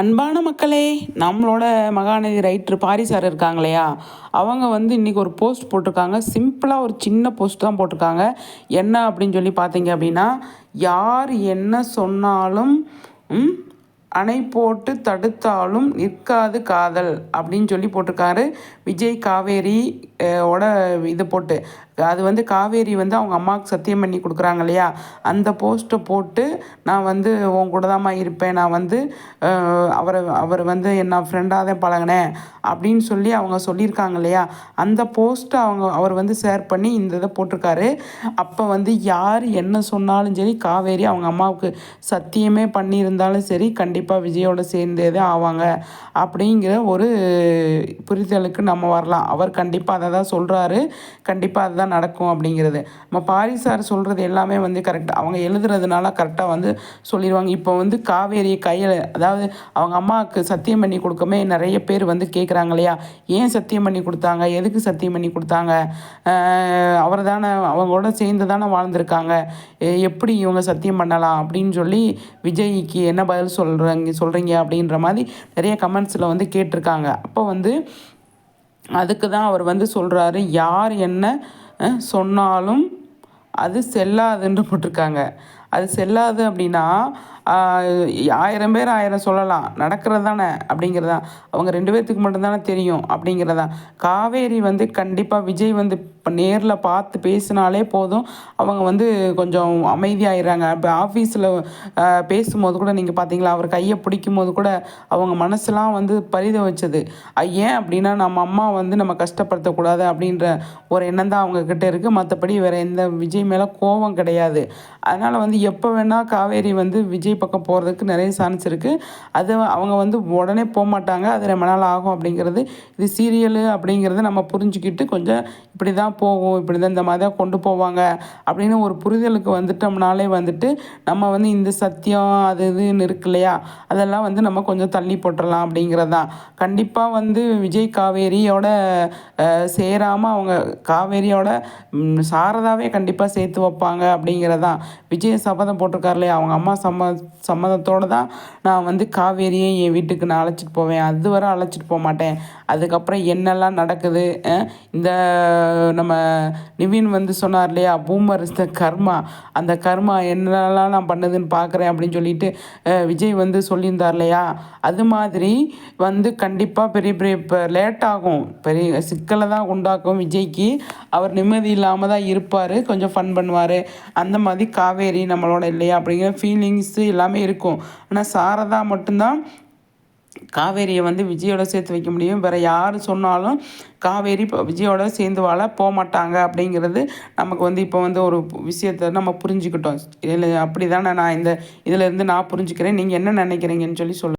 அன்பான மக்களே நம்மளோட மகாநதி ரைட்ரு பாரி சார் இருக்காங்க இல்லையா? அவங்க வந்து இன்றைக்கி ஒரு போஸ்ட் போட்டிருக்காங்க. சிம்பிளாக ஒரு சின்ன போஸ்ட் தான் போட்டிருக்காங்க. என்ன அப்படின்னு சொல்லி பார்த்தீங்க அப்படின்னா யார் என்ன சொன்னாலும் அணை போட்டு தடுத்தாலும் நிற்காது காதல் அப்படின்னு சொல்லி போட்டிருக்காரு. விஜய் காவேரி ஓட இது போட்டு. அது வந்து காவேரி வந்து அவங்க அம்மாவுக்கு சத்தியம் பண்ணி கொடுக்குறாங்க இல்லையா? அந்த போஸ்ட்டை போட்டு நான் வந்து உன் கூட தாம்மா இருப்பேன். நான் வந்து அவரை அவர் வந்து என்ன ஃப்ரெண்டாக தான் பழகினேன் அப்படின்னு சொல்லி அவங்க சொல்லியிருக்காங்க இல்லையா? அந்த போஸ்ட்டை அவங்க அவர் வந்து ஷேர் பண்ணி இந்த இதை போட்டிருக்காரு. அப்போ வந்து யார் என்ன சொன்னாலும் சரி காவேரி அவங்க அம்மாவுக்கு சத்தியமே பண்ணியிருந்தாலும் சரி கண்டிப்பாக விஜயோட சேர்ந்தே தான் ஆவாங்க அப்படிங்கிற ஒரு புரிதலுக்கு நம்ம வரலாம். அவர் கண்டிப்பாக அதை தான் சொல்கிறாரு கண்டிப்பாக தான் நடக்கும் அப்படிங்கிறது. நம்ம பாரி சார் சொல்கிறது எல்லாமே வந்து கரெக்டாக அவங்க எழுதுறதுனால கரெக்டாக வந்து சொல்லிடுவாங்க. இப்போ வந்து காவேரி கையில் அதாவது அவங்க அம்மாவுக்கு சத்தியம் பண்ணி கொடுக்கமே நிறைய பேர் வந்து கேட்குறாங்க இல்லையா? ஏன் சத்தியம் பண்ணி கொடுத்தாங்க? எதுக்கு சத்தியம் பண்ணி கொடுத்தாங்க? அவர் தானே அவங்களோட சேர்ந்து தானே வாழ்ந்திருக்காங்க எப்படி இவங்க சத்தியம் பண்ணலாம் அப்படின்னு சொல்லி விஜய்க்கு என்ன பதில் சொல்கிறாங்க சொல்கிறீங்க அப்படின்ற மாதிரி நிறைய கமெண்ட்ஸில் வந்து கேட்டிருக்காங்க. அப்போ வந்து அதுக்கு தான் அவர் வந்து சொல்கிறாரு யார் என்ன சொன்னாலும் அது செல்லாதுன்னு போட்டிருக்காங்க. அது செல்லாது அப்படின்னா ஆயிரம் பேர் ஆயிரம் சொல்லலாம். நடக்கிறது தானே அப்படிங்கிறதா அவங்க ரெண்டு பேர்த்துக்கு மட்டும்தானே தெரியும் அப்படிங்கிறதா காவேரி வந்து கண்டிப்பாக விஜய் வந்து இப்போ நேரில் பார்த்து பேசினாலே போதும். அவங்க வந்து கொஞ்சம் அமைதியாகிறாங்க இப்போ ஆஃபீஸில் பேசும்போது கூட நீங்கள் பார்த்தீங்களா அவர் கையை பிடிக்கும் போது கூட அவங்க மனசுலாம் வந்து பரித வச்சது ஏன் அப்படின்னா நம்ம அம்மா வந்து நம்ம கஷ்டப்படுத்தக்கூடாது அப்படின்ற ஒரு எண்ணம் தான் அவங்கக்கிட்ட இருக்குது மற்றபடி வேறு எந்த விஜய் மேலே கோபம் கிடையாது. அதனால் வந்து எப்போ வேணால் காவேரி வந்து விஜய் பக்கம் போகிறதுக்கு நிறைய சான்ஸ் இருக்குது அது அவங்க வந்து உடனே போக மாட்டாங்க அது ரொம்ப நாள் ஆகும் அப்படிங்கிறது. இது சீரியலு அப்படிங்கிறத நம்ம புரிஞ்சுக்கிட்டு கொஞ்சம் இப்படி தான் போகும். இப்படி தான் இந்த மாதிரி தான் கொண்டு போவாங்க அப்படின்னு ஒரு புரிதலுக்கு வந்துட்டோம்னாலே வந்துட்டு நம்ம வந்து இந்த சத்தியம் அது இதுன்னு இருக்கு இல்லையா? அதெல்லாம் வந்து நம்ம கொஞ்சம் தள்ளி போட்டுடலாம் அப்படிங்கிறது தான் கண்டிப்பாக வந்து விஜய் காவேரியோட சேராமல் அவங்க காவேரியோட சாரதாவே கண்டிப்பாக சேர்த்து வைப்பாங்க அப்படிங்கிறதான் விஜய் சபதம் போட்டிருக்காரு இல்லையா அவங்க அம்மா சம்ம சம்மதத்தோடு தான் நான் வந்து காவேரியை என் வீட்டுக்கு நான் அழைச்சிட்டு போவேன். அது வரை அழைச்சிட்டு போக மாட்டேன். அதுக்கப்புறம் என்னெல்லாம் நடக்குது இந்த நம்ம நிவின் வந்து சொன்னார் இல்லையா பூமர் இஸ் த கர்மா. அந்த கர்மா என்னெல்லாம் நான் பண்ணுதுன்னு பார்க்குறேன் அப்படின்னு சொல்லிட்டு விஜய் வந்து சொல்லியிருந்தார் இல்லையா? அது மாதிரி வந்து கண்டிப்பாக பெரிய பெரிய இப்போ லேட் ஆகும் பெரிய சிக்கலை தான் உண்டாக்கும் விஜய்க்கு. அவர் நிம்மதி இல்லாமல் தான் இருப்பார் கொஞ்சம் ஃபன் பண்ணுவார். அந்த மாதிரி காவேரி நம்மளோட இல்லையா அப்படிங்கிற ஃபீலிங்ஸு எல்லாமே இருக்கும். ஆனால் சாரதா மட்டும்தான் காவேரியை வந்து விஜயோட சேர்த்து வைக்க முடியும். வேறு யார் சொன்னாலும் காவேரி இப்போ விஜயோட சேர்ந்து வாழ போக மாட்டாங்க அப்படிங்கிறது நமக்கு வந்து இப்போ வந்து ஒரு விஷயத்தை நம்ம புரிஞ்சுக்கிட்டோம். இல்லை அப்படி தானே நான் இந்த இதிலேருந்து நான் புரிஞ்சுக்கிறேன். நீங்கள் என்ன நினைக்கிறீங்கன்னு சொல்லி சொல்லுங்கள்